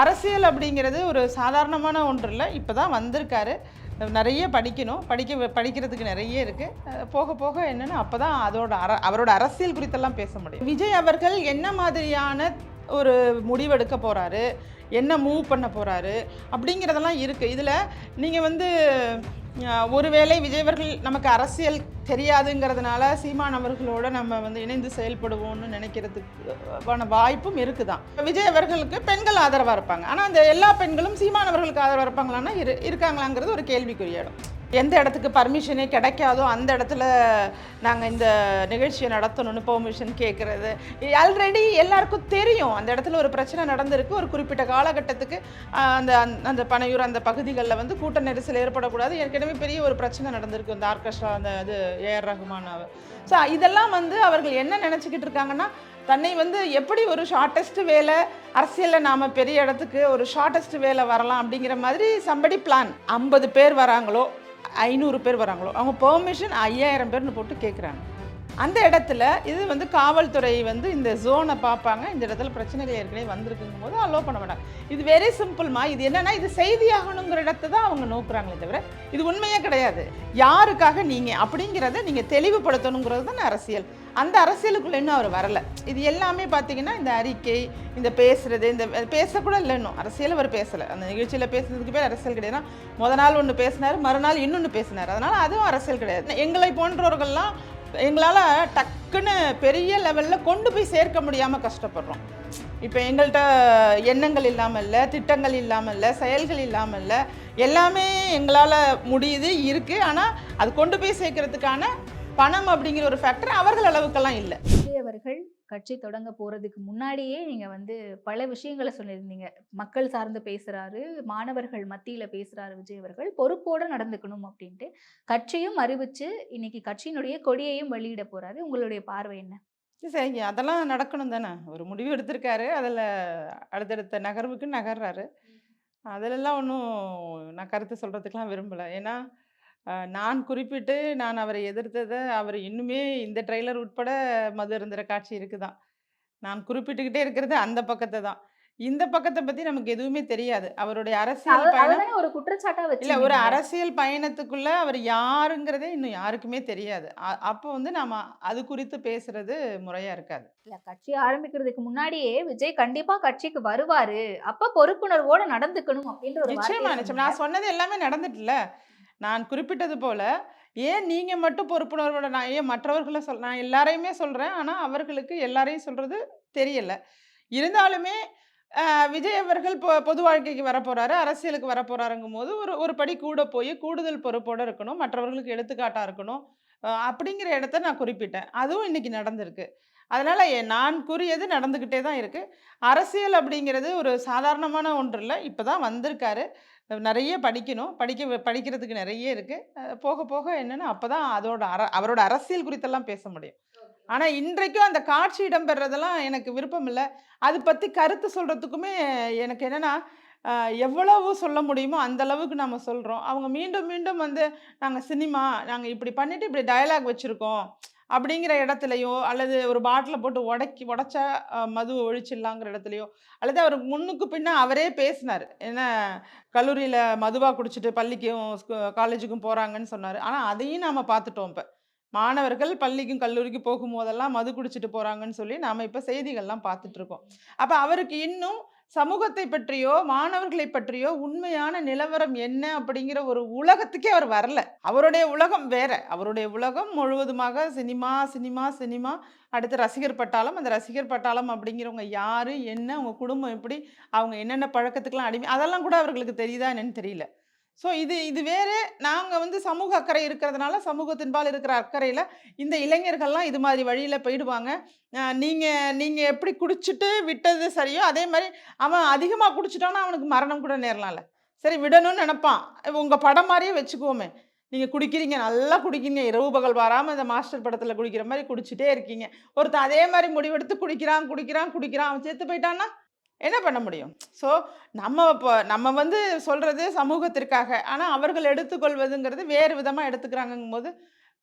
அரசியல் அப்படிங்கிறது ஒரு சாதாரணமான ஒன்று இல்லை இப்போ தான் வந்திருக்காரு. நிறைய படிக்கணும். படிக்க படிக்கிறதுக்கு நிறைய இருக்குது போக போக என்னென்னு அப்போ தான் அதோட அர அவரோட அரசியல் குறித்தெல்லாம் பேச முடியும். விஜய் அவர்கள் என்ன மாதிரியான ஒரு முடிவெடுக்க போகிறாரு என்ன மூவ் பண்ண போகிறாரு அப்படிங்கிறதெல்லாம் இருக்குது இதில் நீங்கள் வந்து ஒருவேளை விஜய் அவர்கள் நமக்கு அரசியல் தெரியாதுங்கிறதுனால சீமான் அவர்களோட நம்ம வந்து இணைந்து செயல்படுவோம்னு நினைக்கிறதுக்கான வாய்ப்பும் இருக்குதான். விஜய் அவர்களுக்கு பெண்கள் ஆதரவாக இருப்பாங்க. ஆனால் அந்த எல்லா பெண்களும் சீமான் அவர்களுக்கு ஆதரவாக இருப்பாங்களான்னா இரு இருக்காங்களாங்கிறது ஒரு கேள்விக்குரிய இடம் எந்த இடத்துக்கு பர்மிஷனே கிடைக்காதோ அந்த இடத்துல நாங்கள் இந்த நிகழ்ச்சியை நடத்தணும்னு பெர்மிஷன் கேட்குறது ஆல்ரெடி எல்லாருக்கும் தெரியும். அந்த இடத்துல ஒரு பிரச்சனை நடந்திருக்கு. ஒரு குறிப்பிட்ட காலகட்டத்துக்கு அந்த அந்த- அந்த பனையூர் அந்த பகுதிகளில் வந்து கூட்ட நெரிசல் ஏற்படக்கூடாது. ஏற்கனவே பெரிய ஒரு பிரச்சனை நடந்திருக்கு இந்த ஆர்கெஸ்ட்ரா அந்த இது ஏஆர் ரஹ்மான் அவர் ஸோ இதெல்லாம் வந்து அவர்கள் என்ன நினச்சிக்கிட்டு இருக்காங்கன்னா தன்னை வந்து எப்படி ஒரு ஷார்ட்டஸ்ட் வேலை அரசியலில் நாம் பெரிய இடத்துக்கு ஒரு ஷார்ட்டஸ்ட் வேலை வரலாம் அப்படிங்கிற மாதிரி சம்படி பிளான் ஐம்பது பேர் வராங்களோ ஐநூறு பேர் வராங்களோ அவங்க பெர்மிஷன் ஐயாயிரம் பேர்னு போட்டு கேட்குறாங்க அந்த இடத்துல இது வந்து காவல்துறை வந்து இந்த ஜோனை பார்ப்பாங்க. இந்த இடத்துல பிரச்சனைகள் ஏற்கனவே வந்திருக்குங்கும் போது அலோவ் பண்ண மாட்டாங்க. இது வெரி சிம்பிள்மா இது என்னன்னா இது செய்தியாகணுங்கிற இடத்த தான் அவங்க நோக்குறாங்களே தவிர இது உண்மையே கிடையாது. யாருக்காக நீங்கள் அப்படிங்கிறத நீங்கள் தெளிவுபடுத்தணுங்கிறது தான் அரசியல். அந்த அரசியலுக்குள்ள இன்னும் அவர் வரலை. இது எல்லாமே பார்த்தீங்கன்னா இந்த அறிக்கை இந்த பேசுறது இந்த பேசக்கூட இல்லை இன்னும். அரசியல் அவர் பேசலை. அந்த நிகழ்ச்சியில் பேசுறதுக்கு பேர் அரசியல் கிடையாதுன்னா முத நாள் ஒன்று பேசினார் மறுநாள் இன்னொன்று பேசினார். அதனால் அதுவும் அரசியல் கிடையாது. எங்களை போன்றவர்கள்லாம் எங்களால் டக்குன்னு பெரிய லெவலில் கொண்டு போய் சேர்க்க முடியாமல் கஷ்டப்படுறோம். இப்போ எங்கள்கிட்ட எண்ணங்கள் இல்லாமல் இல்லை திட்டங்கள் இல்லாமல் இல்லை செயல்கள் இல்லாமல் இல்லை எல்லாமே எங்களால் முடியுது இருக்குது ஆனால் அது கொண்டு போய் சேர்க்கறதுக்கான பணம் அப்படிங்கிற ஒரு ஃபேக்டர் அவர்கள் அளவுக்கெல்லாம் இல்லை. அவர்கள் கட்சி தொடங்க போறதுக்கு முன்னாடியே நீங்க வந்து பல விஷயங்களை சொல்லியிருந்தீங்க. மக்கள் சார்ந்து பேசுறாரு மாணவர்கள் மத்தியில பேசுறாரு விஜய் அவர்கள் பொறுப்போட நடந்துக்கணும் அப்படின்ட்டு. கட்சியும் அறிவிச்சு இன்னைக்கு கட்சியினுடைய கொடியையும் வெளியிட போறாரு. உங்களுடைய பார்வை என்ன? சரிங்க. அதெல்லாம் நடக்கணும் தானே. ஒரு முடிவு எடுத்திருக்காரு. அதில் அடுத்தடுத்த நகர்வுக்கு நகர்றாரு. அதிலெல்லாம் ஒன்றும் நான் கருத்து சொல்கிறதுக்கெலாம் விரும்பலை. ஏன்னா நான் குறிப்பிட்டு நான் அவரை எதிர்த்ததை அவர் இன்னுமே இந்த ட்ரெய்லர் உட்பட மது இருந்துற காட்சி இருக்குதான். நான் குறிப்பிட்டுக்கிட்டே இருக்கிறது அந்த பக்கத்தை தான். இந்த பக்கத்தை பற்றி நமக்கு எதுவுமே தெரியாது. அவருடைய அரசியல் பயணம் ஒரு குற்றச்சாட்டா இல்ல ஒரு அரசியல் பயணத்துக்குள்ள அவர் யாருங்கிறதே இன்னும் யாருக்குமே தெரியாது. அப்போ வந்து நாம அது குறித்து பேசுறது முறையா இருக்காது. இல்ல கட்சி ஆரம்பிக்கிறதுக்கு முன்னாடியே விஜய் கண்டிப்பா கட்சிக்கு வருவாரு. அப்ப பொறுப்புணர்வோட நடந்துக்கணும் அப்படின்ற நிச்சயமா நிச்சயம். நான் சொன்னது எல்லாமே நடந்துட்டுல நான் குறிப்பிட்டது போல ஏன் நீங்கள் மட்டும் பொறுப்புணர்வோட நான் ஏன் மற்றவர்களை சொல் நான் எல்லாரையுமே சொல்கிறேன் ஆனால் அவர்களுக்கு எல்லாரையும் சொல்கிறது தெரியலை. இருந்தாலுமே விஜய் அவர்கள் பொ பொது வாழ்க்கைக்கு வரப்போகிறாரு அரசியலுக்கு வரப்போகிறாருங்கும் போது ஒரு ஒரு படி கூட போய் கூடுதல் பொறுப்போடு இருக்கணும் மற்றவர்களுக்கு எடுத்துக்காட்டாக இருக்கணும் அப்படிங்கிற இடத்த நான் குறிப்பிட்டேன். அதுவும் இன்றைக்கி நடந்திருக்கு. அதனால் நான் கூறியது நடந்துக்கிட்டே தான் இருக்குது அரசியல் அப்படிங்கிறது ஒரு சாதாரணமான ஒன்று இல்லை இப்போ தான் வந்திருக்காரு. நிறைய படிக்கணும். படிக்க படிக்கிறதுக்கு நிறைய இருக்குது போக போக என்னென்னு அப்போ தான் அதோட அர அவரோட அரசியல் குறித்தெல்லாம் பேச முடியும். ஆனால் இன்றைக்கும் அந்த காட்சி இடம்பெறதெல்லாம் எனக்கு விருப்பம் இல்லை. அது பற்றி கருத்து சொல்கிறதுக்குமே எனக்கு என்னென்னா எவ்வளவு சொல்ல முடியுமோ அந்த அளவுக்கு நம்ம சொல்கிறோம் அவங்க மீண்டும் மீண்டும் வந்து நாங்கள் சினிமா நாங்கள் இப்படி பண்ணிட்டு இப்படி டயலாக் வச்சுருக்கோம். அப்படிங்கிற இடத்துலையோ அல்லது ஒரு பாட்டிலை போட்டு உடைக்கி உடச்சா மது ஒழிச்சிடலாங்கிற இடத்துலையோ அல்லது அவர் முன்னுக்கு பின்னே அவரே பேசினார். என்ன கல்லூரியில் மதுவாக குடிச்சிட்டு பள்ளிக்கும் காலேஜுக்கும் போகிறாங்கன்னு சொன்னார். ஆனால் அதையும் நாம் பார்த்துட்டோம் இப்போ. மாணவர்கள் பள்ளிக்கும் கல்லூரிக்கும் போகும்போதெல்லாம் மது குடிச்சிட்டு போகிறாங்கன்னு சொல்லி நாம் இப்போ செய்திகள்லாம் பார்த்துட்ருக்கோம் அப்போ அவருக்கு இன்னும் சமூகத்தை பற்றியோ மாணவர்களை பற்றியோ உண்மையான நிலவரம் என்ன அப்படிங்கிற ஒரு உலகத்துக்கே அவர் வரல. அவருடைய உலகம் வேற. அவருடைய உலகம் முழுவதுமாக சினிமா சினிமா சினிமா அடுத்து ரசிகர் பட்டாளம். அந்த ரசிகர் பட்டாளம் அப்படிங்கிறவங்க யாரு என்ன அவங்க குடும்பம் எப்படி அவங்க என்னென்ன பழக்கத்துக்கெல்லாம் அடிமை அதெல்லாம் கூட அவர்களுக்கு தெரியுதா என்னன்னு தெரியல. ஸோ இது இது வேறு. நாங்கள் வந்து சமூக அக்கறை இருக்கிறதுனால சமூகத்தின்பால் இருக்கிற அக்கறையில் இந்த இளைஞர்கள்லாம் இது மாதிரி வழியில் போயிடுவாங்க. நீங்கள் நீங்கள் எப்படி குடிச்சிட்டு விட்டது சரியோ அதே மாதிரி அவன் அதிகமாக குடிச்சிட்டான்னா அவனுக்கு மரணம் கூட நேரலாம்ல. சரி விடணும்னு நினப்பான். உங்கள் படம் மாதிரியே வச்சுக்குவோமே. நீங்கள் குடிக்கிறீங்க நல்லா குடிக்கிறீங்க. இரவு பகல் வராமல் இந்த மாஸ்டர் படத்தில் குடிக்கிற மாதிரி குடிச்சிட்டே இருக்கீங்க. ஒருத்தன் அதே மாதிரி முடிவெடுத்து குடிக்கிறான் குடிக்கிறான் குடிக்கிறான். அவன் சேர்த்து போயிட்டான்னா என்ன பண்ண முடியும்? ஸோ நம்ம இப்போ நம்ம வந்து சொல்கிறது சமூகத்திற்காக. ஆனால் அவர்கள் எடுத்துக்கொள்வதுங்கிறது வேறு விதமாக எடுத்துக்கிறாங்கும் போது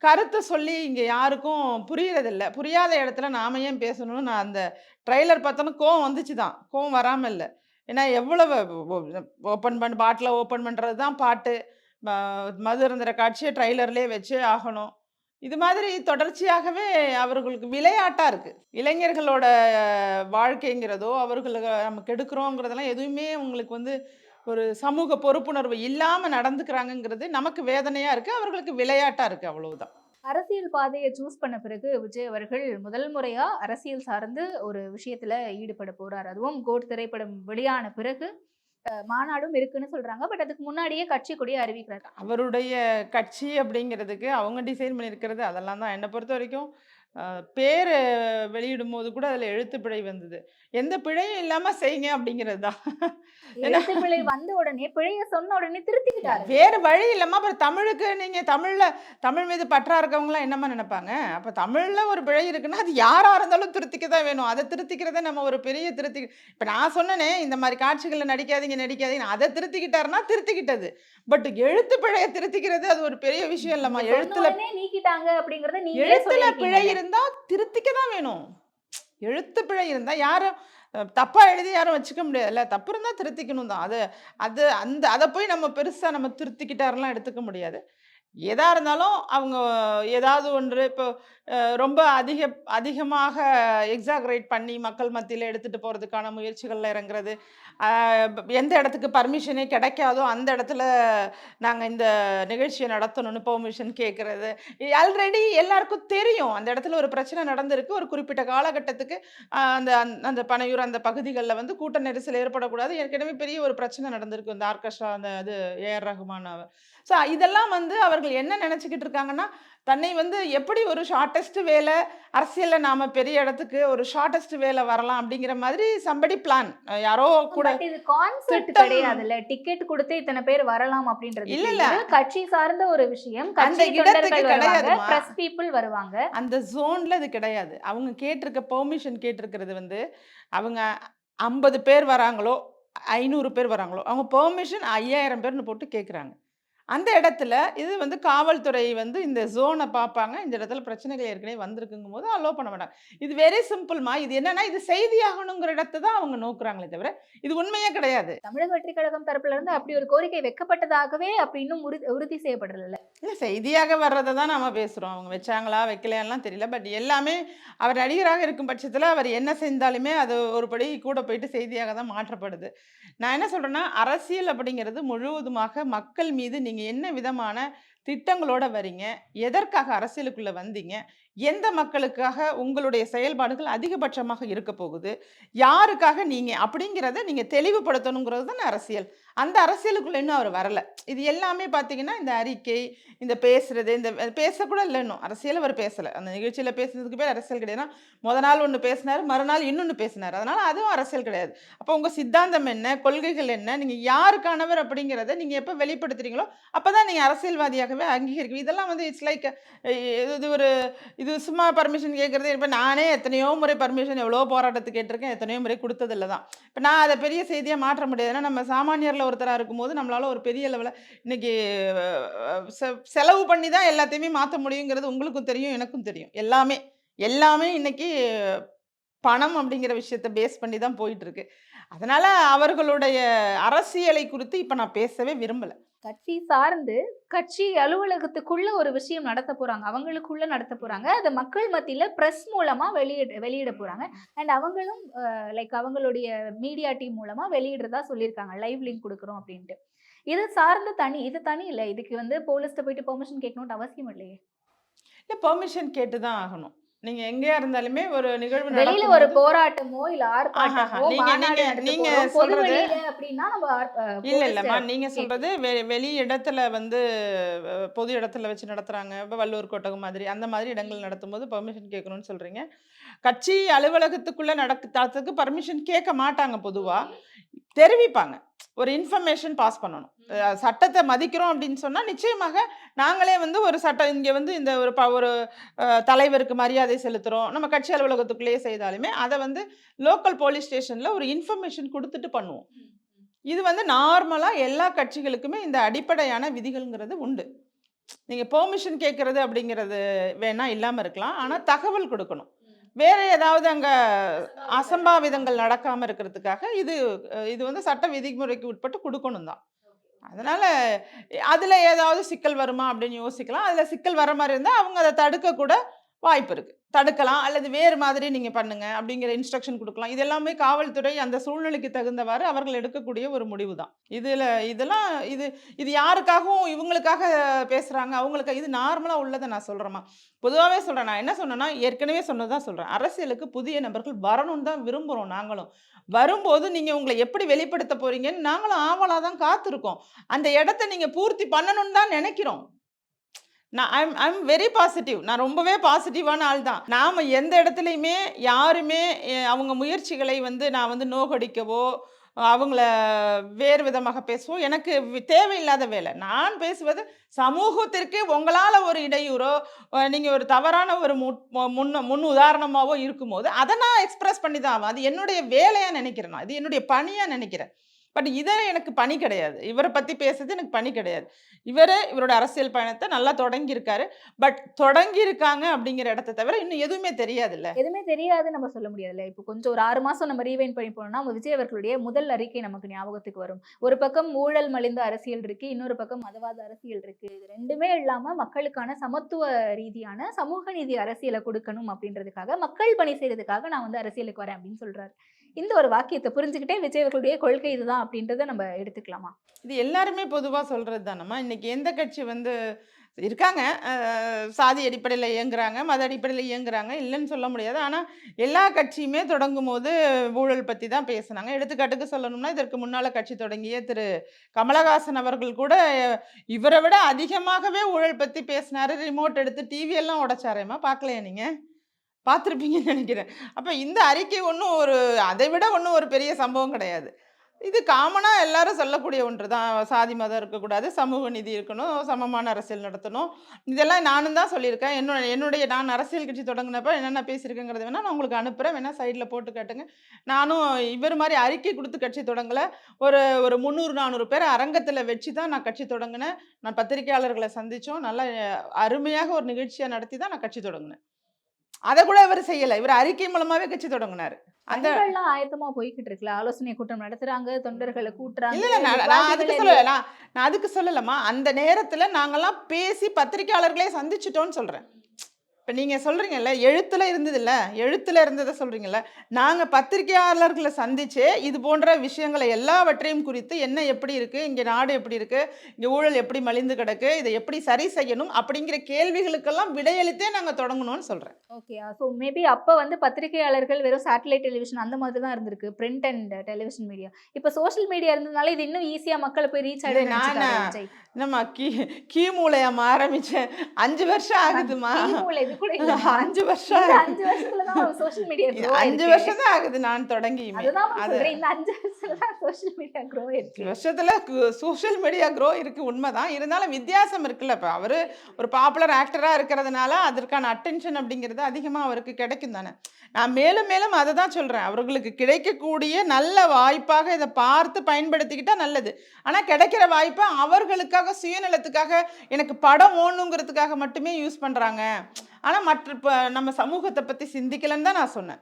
கருத்தை சொல்லி இங்கே யாருக்கும் புரியறதில்ல. புரியாத இடத்துல நாம ஏன் பேசணும்னு நான் அந்த ட்ரைலர் பார்த்தோன்னா கோவம் வந்துச்சு தான் கோவம் வராமல் இல்லை ஏன்னா எவ்வளவு ஓப்பன் பண்ண பாட்டில் ஓப்பன் பண்ணுறது தான் பாட்டு மது இருந்துற காட்சியை ட்ரைலர்லேயே வச்சே ஆகணும். இது மாதிரி தொடர்ச்சியாகவே அவர்களுக்கு விளையாட்டாக இருக்குது இளைஞர்களோட வாழ்க்கைங்கிறதோ, அவர்களுக்கு நம்ம கெடுக்கிறோங்கிறதெல்லாம் எதுவுமே உங்களுக்கு வந்து ஒரு சமூக பொறுப்புணர்வு இல்லாமல் நடந்துக்கிறாங்கங்கிறது நமக்கு வேதனையாக இருக்குது அவர்களுக்கு விளையாட்டாக இருக்குது அவ்வளவுதான். அரசியல் பாதையை சூஸ் பண்ண பிறகு விஜய் அவர்கள் முதல் முறையாக அரசியல் சார்ந்து ஒரு விஷயத்தில் ஈடுபட போகிறார் அதுவும் கோட் திரைப்படம் வெளியான பிறகு மாநாடும் இருக்குன்னு சொல்றாங்க. பட் அதுக்கு முன்னாடியே கட்சி கொடிய அறிவிக்கிறாரு. அவருடைய கட்சி அப்படிங்கிறதுக்கு அவங்க டிசைன் பண்ணியிருக்கிறது அதெல்லாம் தான். என்னை பொறுத்த வரைக்கும் பேர் வெளியிடும் வெளியிடும்போது கூட அதில் எழுத்து பிழை வந்தது. எந்த பிழையும் இல்லாம செய்யுங்க அப்படிங்கிறது தான். எழுத்து பிழை வந்த உடனே பிழைய சொன்ன உடனே திருத்திக்கிட்டாரு. வேறு வழி இல்லம்மா. அப்புறம் தமிழுக்கு நீங்க தமிழ்ல தமிழ் மீது பற்றா இருக்கவங்கலாம் என்னம்மா நெனைப்பாங்க? அப்ப தமிழ்ல ஒரு பிழை இருக்குன்னா, அது யாரா இருந்தாலும் திருத்திக்க தான் வேணும். அத திருத்திக்கிறத நம்ம ஒரு பெரிய திருத்தி இப்ப நான் சொன்னனே, இந்த மாரி காட்சிகள்ல நடிக்காதீங்க, நடிக்காதீங்கன்னு. அத திருத்திக்கிட்டாருன்னா திருத்திக்கிட்டது. பட் எழுத்து பிழைய திருத்திக்கிறது அது ஒரு பெரிய விஷயம் இல்லம்மா. எழுத்துல நீக்கிட்டாங்க அப்படிங்கிறத எழுத்துல பிழை. இருந்தா திருத்திக்க தான் வேணும். எழுத்து பிழை இருந்தால் யாரும் தப்பாக எழுதி யாரும் வச்சுக்க முடியாதுல்ல. தப்பு இருந்தால் திருத்திக்கணும் தான். அது அது அந்த அதை போய் நம்ம பெருசாக நம்ம திருத்திக்கிட்டாரெல்லாம் எடுத்துக்க முடியாது. எதாக இருந்தாலும் அவங்க ஏதாவது ஒன்று இப்போ ரொம்ப அதிக அதிகமாக எக்ஸாகரேட் பண்ணி மக்கள் மத்தியில் எடுத்துகிட்டு போகிறதுக்கான முயற்சிகளில் இறங்குறது. எந்த இடத்துக்கு பர்மிஷனே கிடைக்காதோ, அந்த இடத்துல நாங்கள் இந்த நிகழ்ச்சியை நடத்தணும்னு பெர்மிஷன் கேட்குறது ஆல்ரெடி எல்லாருக்கும் தெரியும். அந்த இடத்துல ஒரு பிரச்சனை நடந்திருக்கு. ஒரு குறிப்பிட்ட காலகட்டத்துக்கு அந்த அந்த அந்த பனையூர் அந்த பகுதிகளில் வந்து கூட்ட நெரிசல் ஏற்படக்கூடாது. ஏற்கனவே பெரிய ஒரு பிரச்சனை நடந்திருக்கு. இந்த ஆர்கெஸ்ட்ரா அந்த இது ஏ.ஆர். ரஹ்மான் அவர். ஸோ இதெல்லாம் வந்து அவர்கள் என்ன நெனச்சுக்கிட்டு இருக்காங்கன்னா, தன்னை வந்து எப்படி ஒரு ஷார்ட்டஸ்ட் வேல அரசியல்ல நாம பெரிய இடத்துக்கு ஒரு ஷார்ட்டஸ்ட் வேல வரலாம் அப்படிங்கிற மாதிரி சம்படி பிளான். யாரோ கூட இது திட்டம் கிடையாதுல்ல. டிக்கெட் குடுத்து இத்தன பேர் வரலாம் அப்படின்றது. இல்ல, இல்ல. கட்சி சார்ந்த ஒரு விஷயம். அந்த கட்சி இடத்துக்கு. கிடையாதும்மா. பிரஸ் பீப்பிள் வருவாங்க. அந்த ஜோன்ல இது கிடையாது. அவங்க கேட்டிருக்க பெர்மிஷன் கேட்டிருக்கிறது வந்து, அவங்க 50 பேர் வராங்களோ, 500 பேர் வராங்களோ, அவங்க பெர்மிஷன் 5000 பேர்ன்னு போட்டு கேட்குறாங்க. அந்த இடத்துல இது வந்து காவல்துறை வந்து இந்த ஜோன பார்ப்பாங்க. இந்த இடத்துல பிரச்சனைகள் ஏற்கனவே வந்திருக்குங்கும்போது அலோவ் பண்ண மாட்டாங்க. இது வெரி சிம்பிள்மா. இது என்னன்னா, இது செய்தியாகணுங்கிற இடத்த தான் அவங்க நோக்குறாங்களே தவிர, இது உண்மையே கிடையாது. தமிழக வெற்றி கழகம் தரப்புல இருந்து அப்படி ஒரு கோரிக்கை வைக்கப்பட்டதாகவே அப்படி இன்னும் உறுதி உறுதி செய்யப்படல. இல்ல செய்தியாக வர்றத தான் நாம பேசுறோம். அவங்க வச்சாங்களா, வைக்கலையான்லாம் தெரியல. பட் எல்லாமே அவர் நடிகராக இருக்கும் பட்சத்தில அவர் என்ன செஞ்சாலுமே அது ஒரு படி கூட போயிட்டு செய்தியாக தான் மாற்றப்படுது. நான் என்ன சொல்றேன்னா, அரசியல் அப்படிங்கிறது முழுவதுமாக மக்கள் மீது நீங்கள் என்ன விதமான திட்டங்களோட வரீங்க? எதற்காக அரசியலுக்குள்ளே வந்தீங்க? எந்த மக்களுக்காக உங்களுடைய செயல்பாடுகள் அதிகபட்சமாக இருக்க போகுது? யாருக்காக நீங்கள் அப்படிங்கிறத நீங்கள் தெளிவுபடுத்தணுங்கிறது தானே அரசியல். அந்த அரசியலுக்குள்ளே இன்னும் அவர் வரலை இது எல்லாமே பார்த்தீங்கன்னா, இந்த அறிக்கை, இந்த பேசுகிறது இந்த பேசக்கூட இல்லை இன்னும். அரசியல் அவர் பேசலை அந்த நிகழ்ச்சியில் பேசுனதுக்கு பேர் அரசியல் கிடையாதுன்னா, முத நாள் ஒன்று பேசினார் மறுநாள் இன்னொன்று பேசினார் அதனால் அதுவும் அரசியல் கிடையாது. அப்போ உங்கள் சித்தாந்தம் என்ன? கொள்கைகள் என்ன? நீங்கள் யாருக்கானவர் அப்படிங்கிறத நீங்கள் எப்போ வெளிப்படுத்துறீங்களோ, அப்பதான் நீங்கள் அரசியல்வாதியாகவே அங்கீகரிக்கணும் இதெல்லாம் வந்து இட்ஸ் லைக் இது ஒரு இது சும்மா பர்மிஷன் கேட்குறது இப்போ நானே எத்தனையோ முறை பர்மிஷன் எவ்வளோ போராட்டத்துக்கு கேட்டிருக்கேன். எத்தனையோ முறை குடுத்ததில்ல தான். இப்போ நான் அதை பெரிய செய்தியாக மாற்ற முடியாது. ஏன்னா நம்ம சாமானியர்ல ஒருத்தரா இருக்கும்போது, நம்மளால ஒரு பெரிய லெவலில் இன்னைக்கு செ செலவு பண்ணி தான் எல்லாத்தையுமே மாத்த முடியுங்கிறது உங்களுக்கும் தெரியும், எனக்கும் தெரியும். எல்லாமே எல்லாமே இன்னைக்கு பணம் அப்படிங்கிற விஷயத்த பேஸ் பண்ணி தான் போயிட்டு இருக்கு. அதனால அவர்களுடைய அரசியலை குறித்து இப்ப நான் பேசவே விரும்பல. கட்சி சார்ந்து, கட்சி அலுவலகத்துக்குள்ள ஒரு விஷயம் நடத்த போறாங்க. அவங்களுக்குள்ள நடத்த போறாங்க. அத மக்கள் மத்தியில பிரஸ் மூலமா வெளியிட வெளியிட போறாங்க. அண்ட் அவங்களும் லைக் அவங்களுடைய மீடியா டீம் மூலமா வெளியிடுறதா சொல்லியிருக்காங்க. லைவ் லிங்க் குடுக்குறோம் அப்படின்ட்டு. இது சார்ந்த தனி இது தனி இல்ல. இதுக்கு வந்து போலீஸ்ட்ட போயிட்டு பெர்மிஷன் கேட்கணும்னு அவசியம் இல்லையே. இல்ல பெர்மிஷன் கேட்டு தான் ஆகணும். நீங்க எங்கேயா இருந்தாலுமே ஒரு நிகழ்வு வெளியில ஒரு போராட்டமோ, இல்ல. ஆர்ப்பாட்டமோ, நீங்க நீங்க. பொது சொல்றது அப்படின்னா நம்ம இல்ல இல்லம்மா. நீங்க. சொல்றது வெளி இடத்துல வந்து பொது இடத்துல வச்சு நடத்துறாங்க. இப்ப வள்ளுவர் கோட்டகம் மாதிரி, அந்த மாதிரி இடங்கள் நடத்தும்போது பெர்மிஷன் கேட்கணும்னு சொல்றீங்க. கட்சி அலுவலகத்துக்குள்ள நடத்துறதுக்கு பர்மிஷன் கேட்க மாட்டாங்க பொதுவா. தெரிவிப்பாங்க. ஒரு இன்ஃபர்மேஷன் பாஸ் பண்ணணும். சட்டத்த மதிக்கிறோம் அப்படின்னு சொன்னா, நிச்சயமாக நாங்களே வந்து ஒரு சட்டம் இங்க வந்து இந்த ஒரு ப ஒரு தலைவருக்கு மரியாதை செலுத்துறோம். நம்ம கட்சி அலுவலகத்துக்குள்ளேயே செய்தாலுமே, அத வந்து லோக்கல் போலீஸ் ஸ்டேஷன்ல ஒரு இன்ஃபர்மேஷன் குடுத்துட்டு பண்ணுவோம். இது வந்து நார்மலா எல்லா கட்சிகளுக்குமே இந்த அடிப்படையான விதிகள்ங்கிறது உண்டு. நீங்க பெர்மிஷன் கேட்கறது அப்படிங்கிறது வேணா இல்லாம இருக்கலாம். ஆனா தகவல் குடுக்கணும். வேற ஏதாவது அங்க அசம்பாவிதங்கள் நடக்காம இருக்கிறதுக்காக இது இது வந்து சட்ட விதிமுறைக்கு உட்பட்டு கொடுக்கணும் தான். அதனால அதுல ஏதாவது சிக்கல் வருமா அப்படின்னு யோசிக்கலாம். அதுல சிக்கல் வர மாதிரி இருந்தா அவங்க அதை தடுக்க கூட வாய்ப்பு இருக்குது தடுக்கலாம். அல்லது வேறு மாதிரி நீங்கள் பண்ணுங்க. அப்படிங்கிற இன்ஸ்ட்ரக்ஷன் கொடுக்கலாம். இது எல்லாமே காவல்துறை அந்த சூழ்நிலைக்கு தகுந்தவாறு அவர்கள் எடுக்கக்கூடிய ஒரு முடிவு தான் இதில் இதெல்லாம் இது இது யாருக்காகவும் இவங்களுக்காக பேசுகிறாங்க அவங்களுக்கு இது நார்மலாக உள்ளதை நான் சொல்கிறேம்மா பொதுவாகவே சொல்கிறேன் நான் என்ன சொன்னேன்னா ஏற்கனவே சொன்னதான் சொல்கிறேன் அரசியலுக்கு புதிய நபர்கள் வரணும்னு தான் விரும்புகிறோம் நாங்களும். வரும்போது நீங்கள் உங்களை எப்படி வெளிப்படுத்த போகிறீங்கன்னு நாங்களும் ஆவலாக தான் காத்திருக்கோம். அந்த இடத்த நீங்கள் பூர்த்தி பண்ணணும்னு தான் நினைக்கிறோம். நான் ஐம் ஐம் வெரி பாசிட்டிவ் நான் ரொம்பவே பாசிட்டிவான ஆள் தான். நாம் எந்த இடத்துலையுமே யாருமே அவங்க முயற்சிகளை வந்து நான் வந்து நோகடிக்கவோ அவங்கள வேறு விதமாக பேசுவோம் எனக்கு தேவையில்லாத வேலை. நான் பேசுவது சமூகத்திற்கு உங்களால் ஒரு இடையூறோ நீங்கள் ஒரு தவறான ஒரு மு- முன் முன் உதாரணமாகவோ இருக்கும்போது அதை நான் எக்ஸ்ப்ரெஸ் பண்ணி தான் ஆகும் அது என்னுடைய வேலையாக நினைக்கிறேன் நான் இது என்னுடைய பணியாக நினைக்கிறேன். பட் இதில் எனக்கு பணி கிடையாது. இவரை பற்றி பேசுறது எனக்கு பணி கிடையாது. இவர் இவரோட அரசியல் பயணத்தை நல்லா தொடங்கியிருக்காரு. பட் தொடங்கியிருக்காங்க அப்படிங்கிற இடத்த தவிர இன்னும் எதுவுமே தெரியாதுல்ல. எதுவுமே தெரியாது நம்ம சொல்ல முடியாதுல்ல. இப்போ கொஞ்சம் ஒரு ஆறு மாதம் நம்ம ரீவைன் பண்ணி போனோம்னா நம்ம விஜய் அவர்களுடைய முதல் அறிக்கை நமக்கு ஞாபகத்துக்கு வரும். ஒரு பக்கம் ஊழல் மலிந்த அரசியல் இருக்கு இன்னொரு பக்கம் மதவாத அரசியல் இருக்கு. இது ரெண்டுமே இல்லாமல் மக்களுக்கான சமத்துவ ரீதியான சமூக நீதி அரசியலை கொடுக்கணும் அப்படின்றதுக்காக மக்கள் பணி செய்யறதுக்காக நான் வந்து அரசியலுக்கு வரேன் அப்படின்னு சொல்றாரு. இந்த ஒரு வாக்கியத்தை புரிஞ்சுக்கிட்டே விஜய் அவர்களுடைய கொள்கை இதுதான் அப்படின்றத நம்ம எடுத்துக்கலாமா? இது எல்லாருமே பொதுவாக சொல்கிறது தானம்மா? இன்னைக்கு எந்த கட்சி வந்து இருக்காங்க. சாதி அடிப்படையில் இயங்குறாங்க மத அடிப்படையில் இயங்குறாங்க இல்லைன்னு சொல்ல முடியாது. ஆனால் எல்லா கட்சியுமே தொடங்கும் போது ஊழல் பற்றி தான் பேசுனாங்க. எடுத்துக்காட்டுக்கு சொல்லணும்னா இதற்கு முன்னால் கட்சி தொடங்கிய திரு கமலஹாசன் அவர்கள் கூட இவரை விட அதிகமாகவே ஊழல் பற்றி பேசினார். ரிமோட் எடுத்து டிவியெல்லாம் உடைச்சாரேம்மா? பார்க்கலையா நீங்கள் பார்த்துருப்பீங்கன்னு நினைக்கிறேன். அப்போ இந்த அறிக்கை ஒன்றும் ஒரு அதை விட ஒன்றும் ஒரு பெரிய சம்பவம் கிடையாது. இது காமனாக எல்லாரும் சொல்லக்கூடிய ஒன்று தான். சாதி மதம் இருக்கக்கூடாது சமூக நீதி இருக்கணும் சமமான அரசியல் நடத்தணும். இதெல்லாம் நானும் தான் சொல்லியிருக்கேன். என்னோட என்னுடைய நான் அரசியல் கட்சி தொடங்கினப்ப என்னென்ன பேசியிருக்கேங்கிறது வேணால் நான் உங்களுக்கு அனுப்புகிறேன் வேணால் சைடில் போட்டு கேட்டுங்க. நானும் இவர் மாதிரி அறிக்கை கொடுத்து கட்சி தொடங்கலை. ஒரு ஒரு முந்நூறு நானூறு பேர் அரங்கத்தில் வச்சு தான் நான் கட்சி தொடங்கினேன். நான் பத்திரிகையாளர்களை சந்தித்தோம் நல்லா அருமையாக ஒரு நிகழ்ச்சியாக நடத்தி தான் நான் கட்சி தொடங்கினேன். அதை கூட இவர் செய்யலை. இவர் அறிக்கை மூலமாகவே கட்சி தொடங்கினார். அந்த பணிகள்லாம் ஆயத்தமா போய்கிட்டு இருக்குல்ல. ஆலோசனை கூட்டம் நடத்துறாங்க தொண்டர்களை கூட்டுறாங்க இல்ல நான் அதுக்கு சொல்லல. நான் அதுக்கு சொல்லலம்மா. அந்த நேரத்துல நாங்கெல்லாம் பேசி பத்திரிக்கையாளர்களே சந்திச்சிட்டோம்னு சொல்றேன். இப்போ நீங்கள் சொல்கிறீங்கல்ல எழுத்தில் இருந்ததில்ல எழுத்தில் இருந்ததை சொல்கிறீங்கல்ல நாங்கள் பத்திரிகையாளர்களை சந்திச்சு இது போன்ற விஷயங்களை எல்லாவற்றையும் குறித்து என்ன எப்படி இருக்குது இங்கே நாடு எப்படி இருக்குது இங்கே ஊழல் எப்படி மலிந்து கிடக்கு இதை எப்படி சரி செய்யணும் அப்படிங்கிற கேள்விகளுக்கெல்லாம் விடையளித்தே நாங்கள் தொடங்கணும்னு சொல்கிறேன் ஓகே ஸோ மேபி அப்போ வந்து பத்திரிகையாளர்கள் வெறும் சேட்டலைட் டெலிவிஷன் அந்த மாதிரி தான் இருந்திருக்கு பிரிண்ட் அண்ட் டெலிவிஷன் மீடியா இப்போ சோஷியல் மீடியா இருந்ததுனால இது இன்னும் ஈஸியா மக்களை போய் ரீச் இது ஆயிடும் நான்? என்னம்மா கீ கீமூலையாம ஆரம்பிச்சேன். அஞ்சு வருஷம் ஆகுதுமா கூட அஞ்சு வருஷம். அஞ்சு வருஷத்துல தான் சோஷியல் மீடியா அஞ்சு வருஷம் தான் ஆகுது நான் சொல்றேன் இந்த அஞ்சு வருஷத்துல தான் சோஷியல் மீடியா க்ரோ இருக்கு வருஷத்துல சோஷியல் மீடியா க்ரோ இருக்கு உண்மைதான் இருந்தாலும் வித்தியாசம் இருக்குல்ல இப்போ அவரு ஒரு பாப்புலர் ஆக்டரா இருக்கிறதுனால அதற்கான அட்டென்ஷன் அப்படிங்கிறது அதிகமா அவருக்கு கிடைக்கும் தானே நான் மேலும் மேலும் அதை தான் சொல்றேன் அவர்களுக்கு கிடைக்கக்கூடிய நல்ல வாய்ப்பாக இதை பார்த்து பயன்படுத்திக்கிட்டா நல்லது ஆனா கிடைக்கிற வாய்ப்பை அவர்களுக்காக சுயநலத்துக்காக எனக்கு படம் ஓடணுங்கிறதுக்காக மட்டுமே யூஸ் பண்றாங்க ஆனால் மற்ற இப்போ நம்ம சமூகத்தை பற்றி சிந்திக்கலன்னு தான் நான் சொன்னேன்.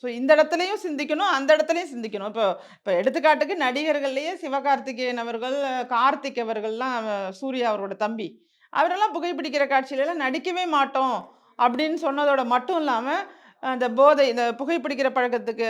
ஸோ இந்த இடத்துலையும் சிந்திக்கணும் அந்த இடத்துலையும் சிந்திக்கணும். இப்போ இப்போ எடுத்துக்காட்டுக்கு நடிகர்கள்லேயே சிவகார்த்திகேயன் அவர்கள் கார்த்திக் அவர்கள்லாம் சூர்யா அவரோட தம்பி. அவரெல்லாம் புகைப்பிடிக்கிற காட்சியிலலாம் நடிக்கவே மாட்டோம் அப்படின்னு சொன்னதோட மட்டும் இல்லாமல் அந்த போதை இந்த புகைப்பிடிக்கிற பழக்கத்துக்கு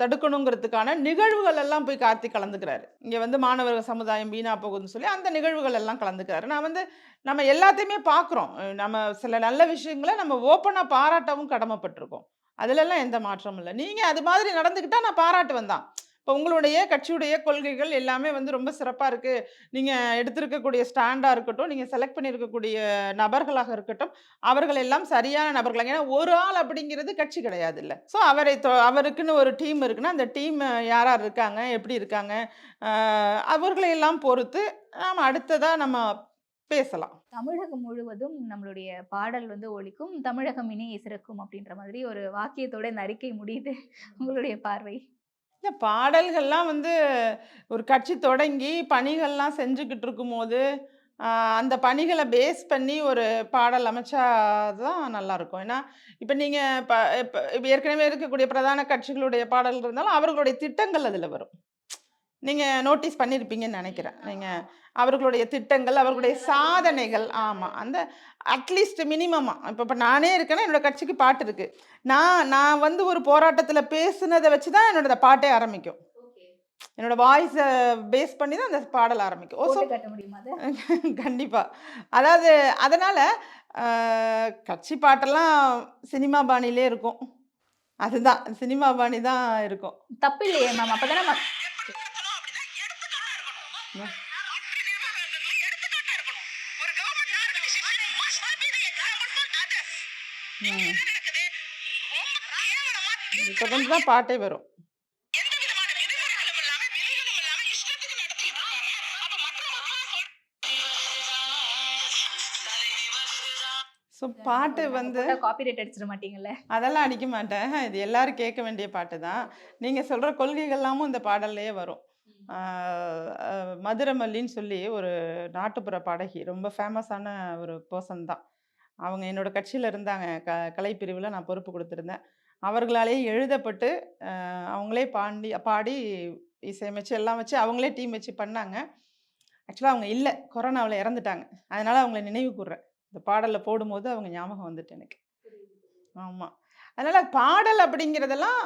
தடுக்கணுங்கிறதுக்கான நிகழ்வுகள் எல்லாம் போய் கார்த்திக் கலந்துக்கிறாரு. இங்கே வந்து மாணவர் சமுதாயம் வீணா போகுதுன்னு சொல்லி அந்த நிகழ்வுகள் எல்லாம் கலந்துக்கிறாரு. நான் வந்து நம்ம எல்லாத்தையுமே பார்க்குறோம் நம்ம சில நல்ல விஷயங்களை நம்ம ஓப்பனாக பாராட்டவும் கடமைப்பட்டிருக்கோம். அதிலெல்லாம் எந்த மாற்றமும் இல்லை. நீங்கள் அது மாதிரி நடந்துக்கிட்டால் நான் பாராட்டுவேன் தான். இப்போ உங்களுடைய கட்சியுடைய கொள்கைகள் எல்லாமே வந்து ரொம்ப சிறப்பாக இருக்குது நீங்கள் எடுத்திருக்கக்கூடிய ஸ்டாண்டாக இருக்கட்டும் நீங்கள் செலக்ட் பண்ணியிருக்கக்கூடிய நபர்களாக இருக்கட்டும் அவர்கள் எல்லாம் சரியான நபர்களாக ஏன்னா ஒரு ஆள் அப்படிங்கிறது கட்சி கிடையாது இல்லை ஸோ அவரை தொ- அவருக்குன்னு ஒரு டீம் இருக்குன்னா அந்த டீம் யார் யார் இருக்காங்க எப்படி இருக்காங்க அவர்களையெல்லாம் அவர்களை எல்லாம் பொறுத்து நாம் அடுத்ததாக நம்ம பேசலாம். தமிழகம் முழுவதும் நம்மளுடைய பாடல் வந்து ஒழிக்கும் தமிழகம் இனி சிறக்கும் அப்படின்ற மாதிரி ஒரு வாக்கியத்தோட இந்த அறிக்கை முடியுது. உங்களுடைய பார்வை. இந்த பாடல்கள்லாம் வந்து ஒரு கட்சி தொடங்கி பணிகள்லாம் செஞ்சுக்கிட்டு இருக்கும்போது அந்த பணிகளை பேஸ் பண்ணி ஒரு பாடல் அமைச்சா தான் நல்லாயிருக்கும். ஏன்னா, இப்போ நீங்கள் இப்போ இப்போ ஏற்கனவே இருக்கக்கூடிய பிரதான கட்சிகளுடைய பாடல் இருந்தாலும், அவர்களுடைய திட்டங்கள் அதில் வரும். நீங்க நோட்டீஸ் பண்ணியிருப்பீங்கன்னு நெனைக்கிறேன். நீங்க அவர்களுடைய திட்டங்கள், அவர்களுடைய சாதனைகள் ஆமா. அந்த அட்லீஸ்ட் மினிமமா இப்ப இப்ப நானே இருக்கேன்னா, என்னோட கட்சிக்கு பாட்டு இருக்கு. நான் நான் வந்து ஒரு போராட்டத்தில பேசுனத வச்சு தான் என்னோட பாட்டே ஆரம்பிக்கும். என்னோட வாய்ஸ பேஸ் பண்ணி தான் அந்த பாடல் ஆரம்பிக்கும். ஓ! ஸோ போட்டு காட்ட முடியுமா அத? கண்டிப்பா. அதாவது அதனால கட்சி பாட்டெல்லாம் சினிமா பாணியிலே இருக்கும். அதுதான் சினிமா பாணி தான் இருக்கும். தப்பில்லையே மேம். அப்பதானே மக் ம். ம். இது தொடர்ந்து தான் பாட்டே வரும். ஸோ பாட்டு வந்து போட்டா காப்பிரைட் அடிச்சிட மாட்டீங்கல்ல? அதெல்லாம் அடிக்க மாட்டேன். இது எல்லாரும் கேட்க வேண்டிய பாட்டு தான். நீங்க சொல்ற கொள்கைகள்லாமும் இந்த பாடல்லயே வரும். மதுரமல்லின்னு சொல்லி ஒரு நாட்டுப்புற பாடகி. ரொம்ப ஃபேமஸான ஒரு பெர்சன் தான். அவங்க என்னோட கட்சியில இருந்தாங்க. க கலைப்பிரிவுல நான் பொறுப்பு குடுத்திருந்தேன். அவர்களாலேயே எழுதப்பட்டு, அவங்களே பாண்டி பாடி இசையமைச்சு எல்லாம் வச்சு அவங்களே டீம் வச்சு பண்ணாங்க. ஆக்சுவலா அவங்க இல்ல. கொரோனாவுல இறந்துட்டாங்க. அதனால அவங்கள நினைவு கூர்றேன். இந்த பாடல்ல போடும்போது அவங்க ஞாபகம் வந்துட்டு எனக்கு. ஆமா. அதனால பாடல் அப்படிங்கிறதெல்லாம்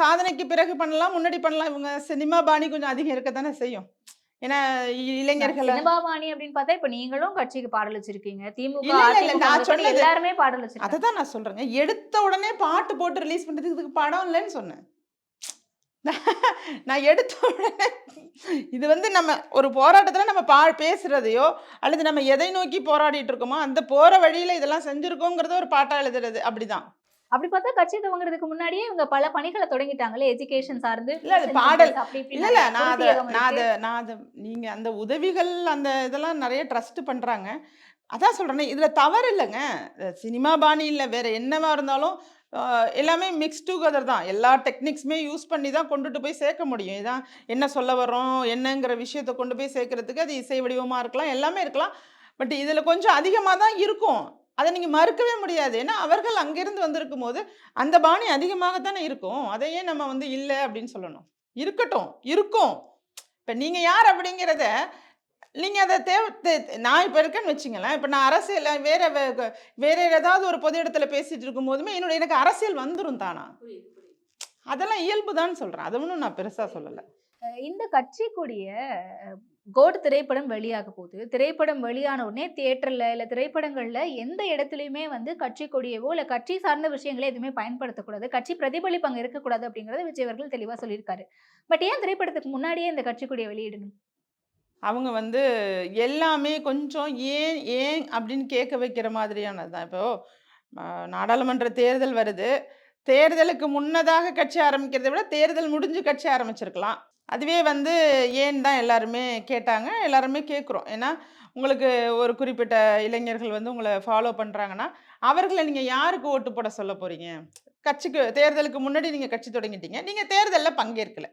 சாதனைக்கு பிறகு பண்ணலாம், முன்னாடி பண்ணலாம். இவங்க சினிமா பாணி கொஞ்சம் அதிகம் இருக்க தானே செய்யும். ஏன்னா இளைஞர்கள சினிமா பாணி அப்படின்னு பார்த்தா, இப்ப நீங்களும் கட்சிக்கு பாடல் வச்சிருக்கீங்க. திமுக, எல்லாருமே பாடல் வச்சிருக்காங்க. அததான் நான் சொல்றேங்க. எடுத்த உடனே பாட்டு போட்டு ரிலீஸ் பண்றதுக்கு இதுக்கு படம் இல்லன்னு சொன்னேன். நான் எடுத்த உடனே இது வந்து நம்ம ஒரு போராட்டத்தில நம்ம பா பேசுறதையோ, அல்லது நம்ம எதை நோக்கி போராடிட்டு இருக்கோமோ, அந்த போற வழியில இதெல்லாம் செஞ்சிருக்கோங்கிறத ஒரு பாட்டா எழுதுறது. அப்படிதான். அப்படி பார்த்தா கட்சி துவங்குறதுக்கு முன்னாடியே இவங்க பல பணிகள தொடங்கிட்டாங்களே. எஜுகேஷன் சார்ந்து இல்ல அது பாடல் இல்ல, இல்ல. நான் அத நான். அத நான் அத நீங்க அந்த உதவிகள் அந்த இதெல்லாம் நெறைய ட்ரஸ்ட் பண்றாங்க. அதான் சொல்றேனே, இதுல தவறு இல்லங்க. சினிமா பாணி இல்ல. வேற என்னவா இருந்தாலும் எல்லாமே மிக்ஸ் டுகெதர் தான். எல்லா டெக்னிக்ஸுமே யூஸ் பண்ணி தான் கொண்டுட்டு போய் சேர்க்க முடியும். இதான் என்ன சொல்ல வரோம் என்னங்கிற விஷயத்த கொண்டு போய் சேர்க்கறதுக்கு அது இசை வடிவமாக இருக்கலாம், எல்லாமே இருக்கலாம். பட் இதில் கொஞ்சம் அதிகமாக தான் இருக்கும். அதை நீங்கள் மறுக்கவே முடியாது. ஏன்னா, அவர்கள் அங்கிருந்து வந்திருக்கும்போது, அந்த பாணி அதிகமாக தானே இருக்கும். அதையே நம்ம வந்து இல்லை அப்படின்னு சொல்லணும். இருக்கட்டும், இருக்கும். இப்போ நீங்கள் யார் அப்படிங்கிறத, நீங்க அத தேவ தே நான் இப்ப இருக்கேன்னு வச்சுங்களேன். இப்ப நான் அரசியல்ல வேற வேற ஏதாவது ஒரு பொது இடத்துல பேசிட்டு இருக்கும்போதுமே, என்னோட எனக்கு அரசியல் வந்துரும் தானா. அதெல்லாம் இயல்பு தான்னு சொல்றேன். அத ஒண்ணும் நான் பெருசா சொல்லல. இந்த கட்சி கூடிய கோட் திரைப்படம் வெளியாக போகுது. திரைப்படம் வெளியான உடனே தியேட்டர்ல இல்ல திரைப்படங்கள்ல எந்த இடத்துலயுமே வந்து கட்சி கொடியவோ, இல்ல கட்சி சார்ந்த விஷயங்கள எதுவுமே பயன்படுத்தக்கூடாது. கட்சி பிரதிபலிப்பு அங்க இருக்கக்கூடாது அப்படிங்கிறத விஜய் அவர்கள் தெளிவா சொல்லியிருக்காரு. பட் ஏன் திரைப்படத்துக்கு முன்னாடியே இந்த கட்சி கொடிய வெளியிடணும்? அவங்க வந்து எல்லாமே கொஞ்சம் ஏன், ஏன் அப்படின்னு கேட்க வைக்கிற மாதிரியானது தான். இப்போது நாடாளுமன்ற தேர்தல் வருது. தேர்தலுக்கு முன்னதாக கட்சி ஆரம்பிக்கிறத விட, தேர்தல் முடிஞ்சு கட்சி ஆரம்பிச்சிருக்கலாம். அதுவே வந்து ஏன் தான் எல்லாருமே கேட்டாங்க. எல்லாருமே கேட்குறோம். ஏன்னா, உங்களுக்கு ஒரு குறிப்பிட்ட இளைஞர்கள் வந்து உங்களை ஃபாலோ பண்ணுறாங்கன்னா அவர்களை நீங்கள் யாருக்கு ஓட்டு போட சொல்ல போகிறீங்க கட்சிக்கு தேர்தலுக்கு முன்னாடி நீங்கள் கட்சி தொடங்கிட்டீங்க. நீங்கள் தேர்தலில் பங்கேற்கலை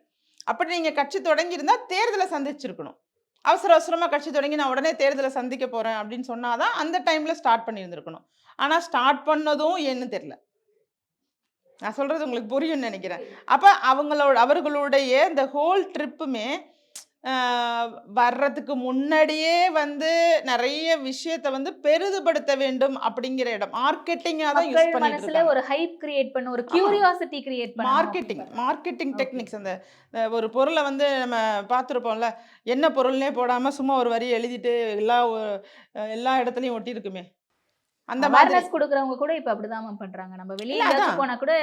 அப்படி நீங்கள் கட்சி தொடங்கியிருந்தா, தேர்தலை சந்திச்சிருக்கணும். அவசர அவசரமாக கட்சி தொடங்கி நான் உடனே தேர்தலை சந்திக்க போகிறேன் அப்படின்னு சொன்னாதான் அந்த டைமில் ஸ்டார்ட் பண்ணியிருந்துருக்கணும். ஆனால் ஸ்டார்ட் பண்ணதும் ஏன்னு தெரில நான் சொல்கிறது உங்களுக்கு புரியும்னு நினைக்கிறேன். அப்போ அவங்களோட அவர்களுடைய இந்த ஹோல் ட்ரிப்புமே வர்றதுக்கு முன்னாடியே வந்து நெறைய விஷயத்த வந்து பெரிதுபடுத்த வேண்டும் அப்படிங்கிற இடம். மார்க்கெட்டிங்கா தான் யூஸ் பண்ணிட்டு. ஒரு ஹைப் கிரியேட் பண்ண, ஒரு. கியூரியாசிட்டி கிரியேட் பண்ணணும் மார்க்கெட்டிங் மார்க்கெட்டிங். டெக்னிக்ஸ் அந்த ஒரு பொருள வந்து நம்ம பார்த்துருப்போம்ல. என்ன பொருள்னே போடாம சும்மா ஒரு வரி எழுதிட்டு எல்லா எல்லா இடத்துலயும் ஒட்டியிருக்குமே. அந்த. அவேர்னஸ் குடுக்குறவங்க கூட இப்ப அப்படிதான் பண்றாங்க. நம்ம வெளிய இல்ல எங்கேயாச்சும் அதான். போனா கூட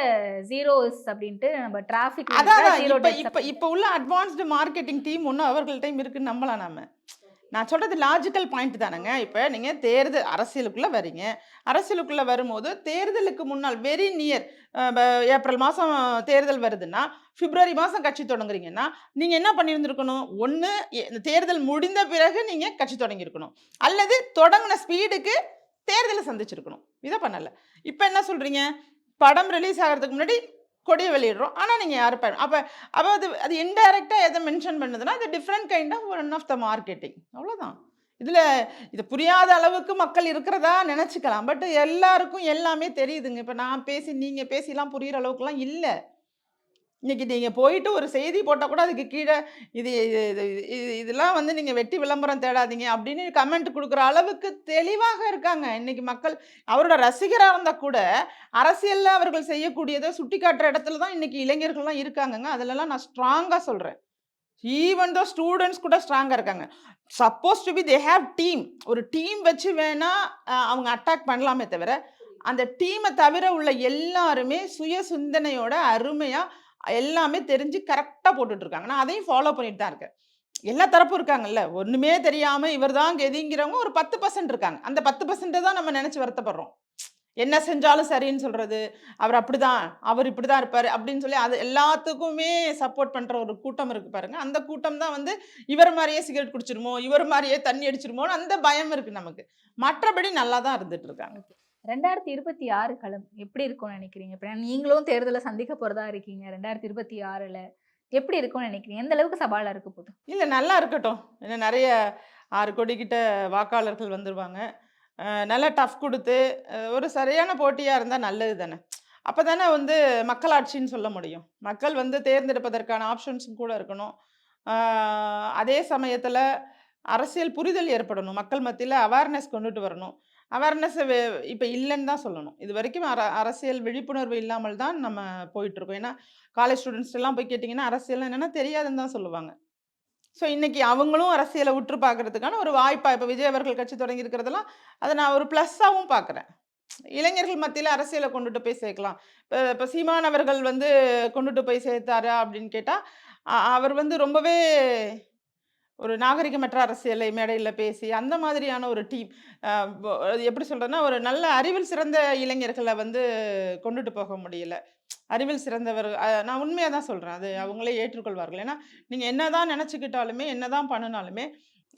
ஜீரோஸ் அப்படின்ட்டு நம்ம டிராஃபிக்ல அதான். ஜீரோ இப்ப இப்ப உள்ள அட்வான்ஸ்டு மார்க்கெட்டிங் டீம் ஒண்ணும் அவர்கள்ட்டயும் இருக்குன்னு நம்பலாம் நாம. நான் சொல்றது லாஜிக்கல் பாயிண்ட் தானங்க. இப்ப நீங்க தேர்தல் அரசியலுக்குள்ள வரீங்க. அரசியலுக்குள்ள வரும்போது, தேர்தலுக்கு முன்னால் வெரி நியர் ஏப்ரல் மாசம் தேர்தல் வருதுன்னா, பிப்ரவரி மாசம் கட்சி தொடங்குறீங்கன்னா, நீங்க என்ன பண்ணியிருந்திருக்கணும்? ஒண்ணு எ தேர்தல் முடிந்த பிறகு நீங்க கட்சி தொடங்கியிருக்கணும். அல்லது தொடங்குன ஸ்பீடுக்கு தேர்தலை சந்திச்சிருக்கணும். இதை பண்ணல. இப்போ என்ன சொல்கிறீங்க படம் ரிலீஸ் ஆகிறதுக்கு முன்னாடி கொடியை வெளியிடுறோம். ஆனால் நீங்கள் யாரும் ப அப்போ அப்போ அது அது இன்டைரக்ட்டா எதை மென்ஷன் பண்ணுதுன்னா, அது different kind of one of the marketing. அவ்வளோதான். இதில் இது புரியாத அளவுக்கு மக்கள் இருக்கிறதா நினச்சிக்கலாம் பட் எல்லாருக்கும் எல்லாமே தெரியுதுங்க இப்போ நான் பேசி நீங்கள் பேசிலாம் புரிகிற அளவுக்குலாம் இல்லை இன்றைக்கி நீங்கள் போயிட்டு ஒரு செய்தி போட்டால் கூட அதுக்கு கீழே இது இது இது இதெல்லாம் வந்து நீங்கள் வெட்டி விளம்பரம் தேடாதீங்க அப்படின்னு கமெண்ட் கொடுக்குற அளவுக்கு தெளிவாக இருக்காங்க. இன்றைக்கி மக்கள் அவரோட ரசிகராக இருந்தால் கூட அரசியலில் அவர்கள் செய்யக்கூடியதை சுட்டி காட்டுற இடத்துல தான் இன்றைக்கி இளைஞர்கள்லாம் இருக்காங்கங்க. அதிலலாம் நான் ஸ்ட்ராங்காக சொல்கிறேன் ஈவன் தோ ஸ்டூடெண்ட்ஸ் கூட ஸ்ட்ராங்காக இருக்காங்க. Suppose to be they have team ஒரு டீம் வச்சு வேணால் அவங்க அட்டாக் பண்ணலாமே தவிர அந்த டீமை தவிர உள்ள எல்லாருமே சுய சிந்தனையோட அருமையாக எல்லாமே தெரிஞ்சு கரெக்டாக போட்டுட்டு இருக்காங்க நான் அதையும் ஃபாலோ பண்ணிட்டு தான் இருக்கேன். எல்லா தரப்பும் இருக்காங்கல்ல ஒன்றுமே தெரியாமல் இவர் தான் கெதிங்கிறவங்க ஒரு பத்து பர்சன்ட் இருக்காங்க. அந்த பத்து பர்சன்ட்டை தான் நம்ம நினச்சி வருத்தப்படுறோம். என்ன செஞ்சாலும் சரின்னு சொல்கிறது அவர் அப்படிதான் அவர் இப்படி தான் இருப்பார் அப்படின்னு சொல்லி அது எல்லாத்துக்குமே சப்போர்ட் பண்ணுற ஒரு கூட்டம் இருக்குது பாருங்கள் அந்த கூட்டம் தான் வந்து இவர் மாதிரியே சிகரெட் குடிச்சிருமோ இவர் மாதிரியே தண்ணி அடிச்சிருமோன்னு அந்த பயம் இருக்குது நமக்கு. மற்றபடி நல்லா தான் இருந்துகிட்ருக்காங்க ரெண்டாயிரத்தி இருபத்தி ஆறு களம் எப்படி இருக்கும்னு நினைக்கிறீங்க? இப்போ நீங்களும் தேர்தலை சந்திக்க போகிறதா இருக்கீங்க ரெண்டாயிரத்தி இருபத்தி ஆறில். எப்படி இருக்கும்னு நினைக்கிறீங்க? எந்த அளவுக்கு சவாலாக இருக்க போகுது இல்லை நல்லா இருக்கட்டும். ஏன்னா நிறைய ஆறு கோடி கிட்ட வாக்காளர்கள் வந்துருவாங்க. நல்லா டஃப் கொடுத்து ஒரு சரியான போட்டியாக இருந்தால் நல்லது தானே. அப்போ தானே வந்து மக்களாட்சின்னு சொல்ல முடியும். மக்கள் வந்து தேர்ந்தெடுப்பதற்கான ஆப்ஷன்ஸும் கூட இருக்கணும். அதே சமயத்தில் அரசியல் புரிதல் ஏற்படணும். மக்கள் மத்தியில் அவேர்னஸ் கொண்டுட்டு வரணும். அவேர்னஸ் இப்போ இல்லைன்னு தான் சொல்லணும். இது வரைக்கும் அர அரசியல் விழிப்புணர்வு இல்லாமல் தான் நம்ம போயிட்டுருக்கோம். ஏன்னா காலேஜ் ஸ்டூடெண்ட்ஸ் எல்லாம் போய் கேட்டிங்கன்னா அரசியல் என்னென்னா தெரியாதுன்னு தான் சொல்லுவாங்க. ஸோ இன்றைக்கி அவங்களும் அரசியலை உற்று பார்க்கறதுக்கான ஒரு வாய்ப்பாக இப்போ விஜய் அவர்கள் கட்சி தொடங்கியிருக்கிறதெல்லாம் அதை நான் ஒரு ப்ளஸ்ஸாகவும் பார்க்குறேன். இளைஞர்கள் மத்தியில் அரசியலை கொண்டுட்டு போய் சேர்க்கலாம். இப்போ இப்போ சீமானவர்கள் வந்து கொண்டுட்டு போய் சேர்த்தாரா அப்படின்னு கேட்டால் அவர் வந்து ரொம்பவே ஒரு நாகரிகமற்ற அரசியலை மேடையில் பேசி அந்த மாதிரியான ஒரு டீம் எப்படி சொல்கிறதுனா ஒரு நல்ல அறிவில் சிறந்த இளைஞர்களை வந்து கொண்டுட்டு போக முடியல. அறிவில் சிறந்தவர் அஹ் நான் உண்மையாக தான் சொல்கிறேன் அது அவங்களே ஏற்றுக்கொள்வார்கள். ஏன்னா நீங்கள் என்ன தான் நினச்சிக்கிட்டாலுமே என்ன தான் பண்ணினாலுமே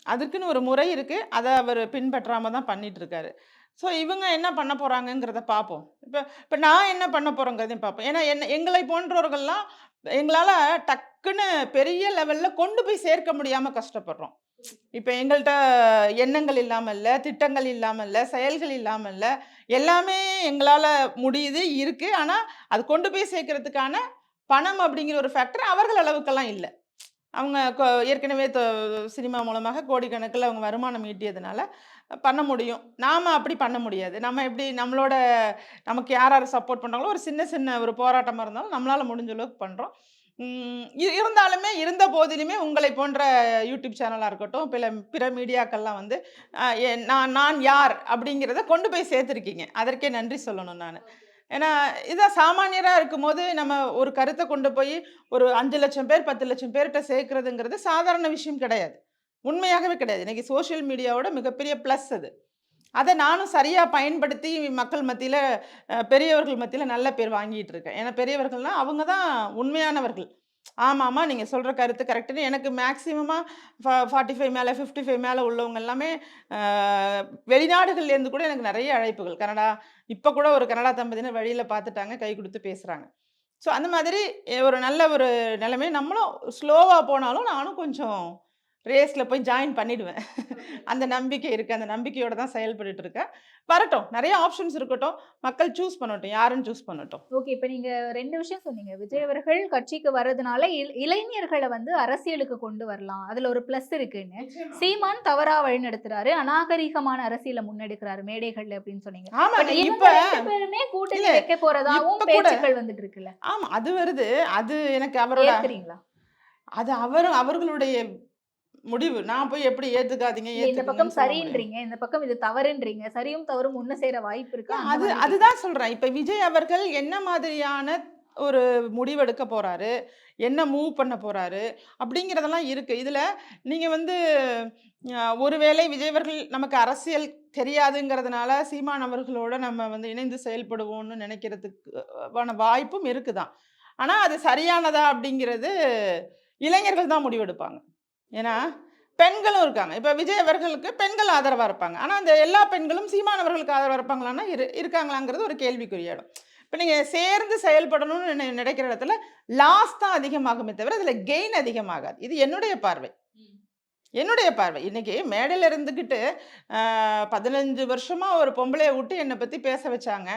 அதுக்குன்னு ஒரு முறை இருக்குது அதை அவர் பின்பற்றாமல் தான் பண்ணிட்டு இருக்காரு. ஸோ இவங்க என்ன பண்ண போகிறாங்கங்கிறத பார்ப்போம் இப்போ இப்போ நான் என்ன பண்ண போகிறோங்கிறதையும் பார்ப்போம் ஏன்னா என்ன எங்களை போன்றவர்கள்லாம் எங்களால் டக்குன்னு பெரிய லெவலில் கொண்டு போய் சேர்க்க முடியாமல் கஷ்டப்படுறோம். இப்போ எங்கள்கிட்ட எண்ணங்கள் இல்லாமல் இல்லை திட்டங்கள் இல்லாமல் இல்லை செயல்கள் இல்லாமல் இல்லை எல்லாமே எங்களால் முடியுது இருக்குது ஆனால் அது கொண்டு போய் சேர்க்கறதுக்கான பணம் அப்படிங்கிற ஒரு ஃபேக்டர் அவர்கள் அளவுக்கெல்லாம் இல்லை. அவங்க கொ- ஏற்கனவே சினிமா மூலமாக கோடிக்கணக்கில் அவங்க வருமானம் ஈட்டியதுனால பண்ண முடியும். நாம் அப்படி பண்ண முடியாது. நம்ம எப்படி நம்மளோட நமக்கு யார் யார் சப்போர்ட் பண்ணுறாங்களோ ஒரு சின்ன சின்ன ஒரு போராட்டமாக இருந்தாலும் நம்மளால் முடிஞ்ச அளவுக்கு பண்ணுறோம் இருந்தாலுமே இருந்த போதிலுமே உங்களை போன்ற யூடியூப் சேனலாக இருக்கட்டும் பிற பிற மீடியாக்கள்லாம் வந்து நான் நான் யார் அப்படிங்கிறத கொண்டு போய் சேர்த்துருக்கீங்க. அதற்கே நன்றி சொல்லணும் நான். ஏன்னா இதான் சாமானியராக இருக்கும்போது நம்ம ஒரு கருத்தை கொண்டு போய் ஒரு அஞ்சு லட்சம் பேர் பத்து லட்சம் பேர்கிட்ட சேர்க்குறதுங்கிறது சாதாரண விஷயம் கிடையாது. உண்மையாகவே கிடையாது. இன்றைக்கி சோஷியல் மீடியாவோட மிகப்பெரிய ப்ளஸ் அது. அதை நானும் சரியாக பயன்படுத்தி மக்கள் மத்தியில் பெரியவர்கள் மத்தியில் நல்ல பேர் வாங்கிட்டு இருக்கேன். ஏன்னா பெரியவர்கள்னால் அவங்க தான் உண்மையானவர்கள். ஆமாம்மா நீங்கள் சொல்கிற கருத்து கரெக்டுன்னு எனக்கு மேக்ஸிமமாக ஃபார்ட்டி ஃபைவ் மேலே ஃபிஃப்டி ஃபைவ் மேலே உள்ளவங்க எல்லாமே வெளிநாடுகள்லேருந்து கூட எனக்கு நிறைய அழைப்புகள். கனடா இப்போ கூட ஒரு கனடா தம்பதியினர் வழியில் பார்த்துட்டாங்க கை கொடுத்து பேசுகிறாங்க ஸோ அந்த மாதிரி ஒரு நல்ல ஒரு நிலைமை. நம்மளும் ஸ்லோவாக போனாலும் நானும் கொஞ்சம் ரேஸில் போய் ஜாயின் பண்ணிடுவேன். அந்த நம்பிக்கை இருக்குது அந்த நம்பிக்கையோட தான் செயல்பட்டுட்டு இருக்கேன். வரட்டும். நிறைய ஆப்ஷன்ஸ் இருக்கட்டும். மக்கள் சூஸ் பண்ணட்டும். யாருன்னு சூஸ் பண்ணட்டும். ஓகே இப்போ நீங்க ரெண்டு விஷயம் சொன்னீங்க. விஜய் அவர்கள் கட்சிக்கு வர்றதுனால இள- இளைஞர்களை வந்து அரசியலுக்கு கொண்டு வரலாம். அதுல ஒரு பிளஸ் இருக்குன்னு. சீமான் தவறா வழிநடத்துறாரு. அநாகரிகமான அரசியலை முன்னெடுக்கிறாரு மேடைகள்ல அப்படின்னு சொன்னீங்க. இவங்க இப்போ பேருமே கூட்டணி வைக்க கூட- பேச்சுக்கள் வந்துட்டு இருக்குல்ல. ஆமாம் அது வருது. அது எனக்கு அவரோட அது அவர் அவர்களுடைய முடிவு. நான் போய் எப்படி ஏத்துக்காதீங்க இந்த பக்கம். சரின்றீங்க இந்த பக்கம் இது தவறுன்றீங்க சரியும் தவறும் ஒண்ணு சேர வாய்ப்பு இருக்கா அது அதுதான் சொல்றேன். இப்ப விஜய் அவர்கள் என்ன மாதிரியான ஒரு முடிவெடுக்க போறாரு என்ன மூவ் பண்ண போறாரு அப்படிங்கிறதெல்லாம் இருக்கு. இதுல நீங்க வந்து ஒருவேளை விஜய் அவர்கள் நமக்கு அரசியல் தெரியாதுங்கிறதுனால சீமான் அவர்களோட நம்ம வந்து இணைந்து செயல்படுவோம்னு நினைக்கிறதுக்கு வாய்ப்பும் இருக்குதான். ஆனா அது சரியானதா அப்படிங்கிறது இளைஞர்கள் தான் முடிவெடுப்பாங்க. ஏன்னா பெண்களும் இருக்காங்க. இப்போ விஜய் அவர்களுக்கு பெண்கள் ஆதரவாக இருப்பாங்க. ஆனால் அந்த எல்லா பெண்களும் சீமானவர்களுக்கு ஆதரவாக இருப்பாங்களான்னா இரு இருக்காங்களாங்கிறது ஒரு கேள்விக்குரிய இடம் இப்போ நீங்கள் சேர்ந்து செயல்படணும்னு நினை- நினைக்கிற இடத்துல லாஸ் தான் அதிகமாகுமே தவிர அதில் கெயின் அதிகமாகாது. இது என்னுடைய பார்வை. என்னுடைய பார்வை. இன்னைக்கு மேடையில் இருந்துக்கிட்டு பதினஞ்சு வருஷமாக ஒரு பொம்பளையை விட்டு என்னை பற்றி பேச வச்சாங்க.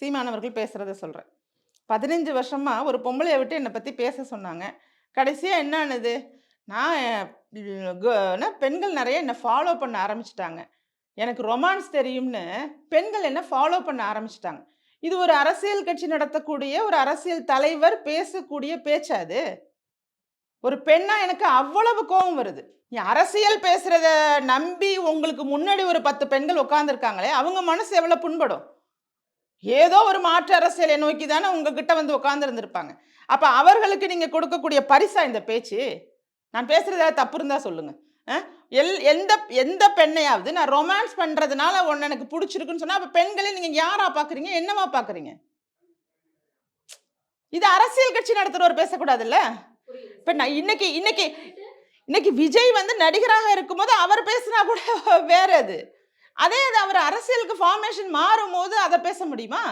சீமானவர்கள் பேசுகிறத சொல்கிறேன் பதினஞ்சு வருஷமாக ஒரு பொம்பளையை விட்டு என்னை பற்றி பேச சொன்னாங்க. கடைசியாக என்னானது நான் என்ன பெண்கள் நிறைய என்னை ஃபாலோ பண்ண ஆரம்பிச்சிட்டாங்க எனக்கு ரொமான்ஸ் தெரியும்னு பெண்கள் என்ன ஃபாலோ பண்ண ஆரம்பிச்சிட்டாங்க இது ஒரு அரசியல் கட்சி நடத்தக்கூடிய ஒரு அரசியல் தலைவர் பேசக்கூடிய பேச்சாது ஒரு பெண்ணா எனக்கு அவ்வளவு கோவம் வருது. நீ அரசியல் பேசுறத நம்பி உங்களுக்கு முன்னாடி ஒரு 10 பெண்கள் உட்காந்துருக்காங்களே அவங்க மனசு எவ்வளோ புண்படும்? ஏதோ ஒரு மாற்று அரசியலை நோக்கி தானே உங்ககிட்ட வந்து உட்காந்துருந்துருப்பாங்க அப்போ அவர்களுக்கு நீங்கள் கொடுக்கக்கூடிய பரிசா இந்த பேச்சு? நான் பேசுறது ஏதாவது தப்பு இருந்தால் சொல்லுங்கள் எல் எந்த எந்த பெண்ணையாவது நான் ரொமான்ஸ் பண்ணுறதுனால ஒன்று எனக்கு பிடிச்சிருக்குன்னு சொன்னால் அப்போ பெண்களை நீங்கள் யாராக பார்க்குறீங்க? என்னவா பார்க்குறீங்க? இது அரசியல் கட்சி நடத்துகிறவர் பேசக்கூடாதுல்ல? இப்போ நான் இன்னைக்கு இன்னைக்கு இன்னைக்கு விஜய் வந்து நடிகராக இருக்கும்போது அவர் பேசினா கூட வேற அது. அதே அது அவர் அரசியலுக்கு ஃபார்மேஷன் மாறும்போது அதை பேச முடியுமா?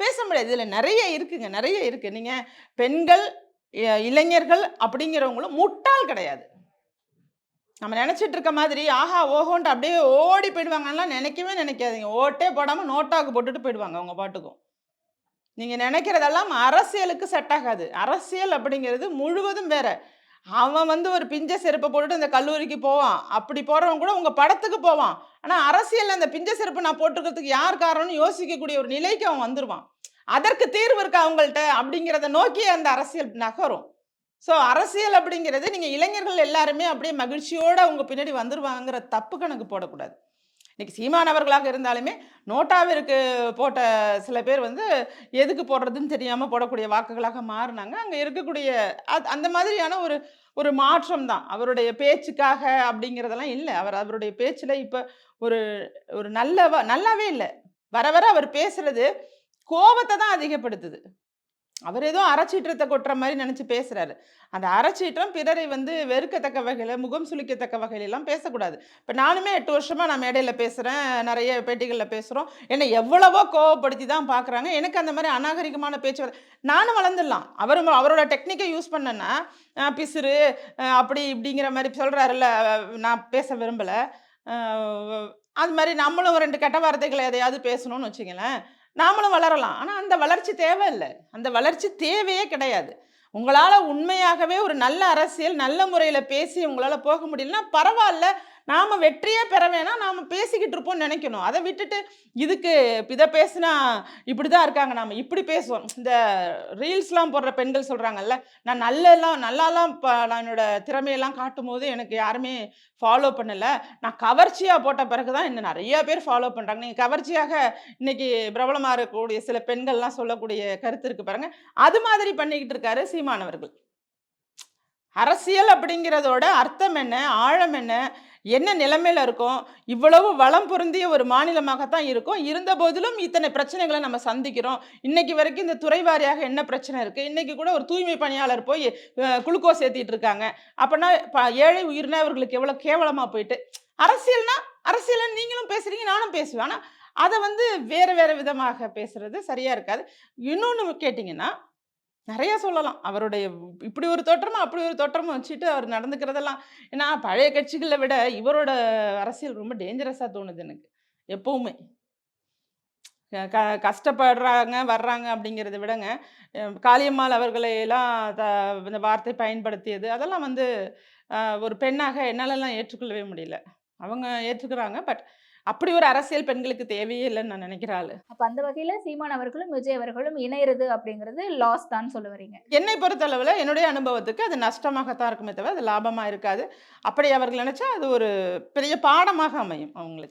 பேச முடியாது. இதில் நிறைய இருக்குங்க. நிறைய இருக்குது நீங்கள் பெண்கள், இளைஞர்கள் அப்படிங்கிறவங்களும் முட்டாள் கிடையாது. நம்ம நினச்சிட்டு இருக்க மாதிரி, ஆஹா, ஓஹோன்ட்டு அப்படியே ஓடி போயிடுவாங்கலாம் நினைக்கவே நினைக்காதீங்க ஓட்டே போடாமல் நோட்டாக்கு போட்டுட்டு போயிடுவாங்க அவங்க பாட்டுக்கும். நீங்கள் நினைக்கிறதெல்லாம் அரசியலுக்கு செட் ஆகாது. அரசியல் அப்படிங்கிறது முழுவதும் வேற. அவன் வந்து ஒரு பிஞ்ச செருப்பை போட்டுட்டு அந்த கல்லூரிக்கு போவான். அப்படி போகிறவங்க கூட உங்கள் படத்துக்கு போவான். ஆனால் அரசியலில் அந்த பிஞ்ச செருப்பு நான் போட்டுருக்கிறதுக்கு யார் காரணம்னு யோசிக்கக்கூடிய ஒரு நிலைக்கு அவன் வந்துடுவான் அதற்கு தீர்வு இருக்கா அவங்கள்ட்ட? அப்படிங்கிறத நோக்கி அந்த அரசியல் நகரும். ஸோ அரசியல் அப்படிங்கிறது நீங்கள் இளைஞர்கள் எல்லாருமே அப்படியே மகிழ்ச்சியோடு அவங்க பின்னாடி வந்துடுவாங்கிற தப்பு கணக்கு போடக்கூடாது. இன்னைக்கு சீமானவர்களாக இருந்தாலுமே, நோட்டாவிற்கு போட்ட சில பேர் வந்து எதுக்கு போடுறதுன்னு தெரியாமல் போடக்கூடிய வாக்குகளாக மாறினாங்க அங்கே இருக்கக்கூடிய அது அந்த மாதிரியான ஒரு ஒரு மாற்றம் தான். அவருடைய பேச்சுக்காக அப்படிங்கிறதெல்லாம் இல்லை அவர் அவருடைய பேச்சில் இப்போ ஒரு ஒரு நல்லவா நல்லாவே இல்லை வர வர அவர் பேசுகிறது கோபத்தை தான் அதிகப்படுத்துது. அவர் ஏதோ அறச்சீற்றத்தை கொட்டுற மாதிரி நினச்சி பேசுகிறாரு அந்த அறச்சீற்றம் பிறரை வந்து வெறுக்கத்தக்க வகையில் முகம் சுளிக்கத்தக்க வகையிலலாம் பேசக்கூடாது. இப்போ நானுமே எட்டு வருஷமாக நான் மேடையில் பேசுகிறேன் நிறைய பேட்டிகளில் பேசுகிறோம் என்னை எவ்வளவோ கோவப்படுத்தி தான் பார்க்குறாங்க. எனக்கு அந்த மாதிரி அநாகரிகமான பேச்சு வர நானும் வளர்ந்துடலாம். அவர் அவரோட டெக்னிக்கை யூஸ் பண்ணேன்னா, பிசுறு அப்படி இப்படிங்கிற மாதிரி சொல்கிறாருல்ல நான் பேச விரும்பலை அது மாதிரி நம்மளும் ரெண்டு கெட்ட வார்த்தைகளை எதையாவது பேசணும்னு வச்சுக்கங்களேன், நாமளும் வளரலாம். ஆனால் அந்த வளர்ச்சி தேவை இல்லை அந்த வளர்ச்சி தேவையே கிடையாது. உங்களால் உண்மையாகவே ஒரு நல்ல அரசியல், நல்ல முறையில் பேசி உங்களால் போக முடியலன்னா பரவாயில்ல நாம் வெற்றியே பெற வேணாம். நாம் பேசிக்கிட்டு இருப்போம்னு நினைக்கணும் அதை விட்டுட்டு இதுக்கு இத பேசினா இப்படிதான் இருக்காங்க. நாம் இப்படி பேசுவோம். இந்த ரீல்ஸ்லாம் போடுற பெண்கள் சொல்கிறாங்கல்ல நான் நல்லெல்லாம் நல்லாலாம் இப்போ நான் என்னோட திறமையெல்லாம் காட்டும் போது எனக்கு யாருமே ஃபாலோ பண்ணலை நான் கவர்ச்சியாக போட்ட பிறகு தான் என்ன நிறைய பேர் ஃபாலோ பண்ணுறாங்க நீங்கள் கவர்ச்சியாக இன்னைக்கு பிரபலமாக இருக்கக்கூடிய சில பெண்கள்லாம் சொல்லக்கூடிய கருத்து இருக்கு பாருங்க. அது மாதிரி பண்ணிக்கிட்டு இருக்காரு சீமானவர்கள் அரசியல் அப்படிங்கிறதோட அர்த்தம் என்ன? ஆழம் என்ன? என்ன நிலைமையில் இருக்கும் இவ்வளவு வளம் பொருந்திய ஒரு மாநிலமாகத்தான் இருக்கோம். இருந்தபோதிலும் இத்தனை பிரச்சனைகளை நம்ம சந்திக்கிறோம். இன்னைக்கு வரைக்கும் இந்த துறை வாரியாக என்ன பிரச்சனை இருக்குது இன்னைக்கு கூட ஒரு தூய்மை பணியாளர் போய் குளுக்கோஸ் ஏற்றிட்டு இருக்காங்க. அப்படின்னா ப ஏழை உயிரினவர்களுக்கு எவ்வளோ கேவலமாக போயிட்டு. அரசியல்னா அரசியல் நீங்களும் பேசுறீங்க, நானும் பேசுவேன். ஆனால் அதை வந்து வேறு வேறு விதமாக பேசுகிறது சரியாக இருக்காது. இன்னொன்று கேட்டிங்கன்னா நிறைய சொல்லலாம். அவருடைய இப்படி ஒரு தோற்றமும், அப்படி ஒரு தோற்றமும் வச்சுட்டு அவர் நடந்துக்கிறதெல்லாம் ஏன்னா பழைய கட்சிகளை விட இவரோட அரசியல் ரொம்ப டேஞ்சரஸாக தோணுது எனக்கு. எப்பவுமே. க கஷ்டப்படுறாங்க, வர்றாங்க அப்படிங்கிறத விடங்க, காளியம்மாள் அவர்களையெல்லாம் த இந்த வார்த்தை பயன்படுத்தியது, அதெல்லாம் வந்து ஒரு பெண்ணாக என்னாலெல்லாம் ஏற்றுக்கொள்ளவே முடியல. அவங்க ஏற்றுக்கிறாங்க. பட் அப்படி ஒரு அரசியல் பெண்களுக்கு தேவையே இல்லன்னு நான் நெனைக்கிற ஆளு. அப்ப அந்த வகையில சீமான் அவர்களும், விஜய் அவர்களும் இணையறது அப்படிங்கிறது லாஸ் தான்னு சொல்ல வர்றீங்க. என்னை பொறுத்தளவுல என்னுடைய அனுபவத்துக்கு அது நஷ்டமாகத்தான் இருக்குமே தவிர, அது லாபமா இருக்காது. அப்படி அவர்கள் நெனச்சா அது ஒரு பெரிய பாடமாக அமையும் அவங்களுக்கு.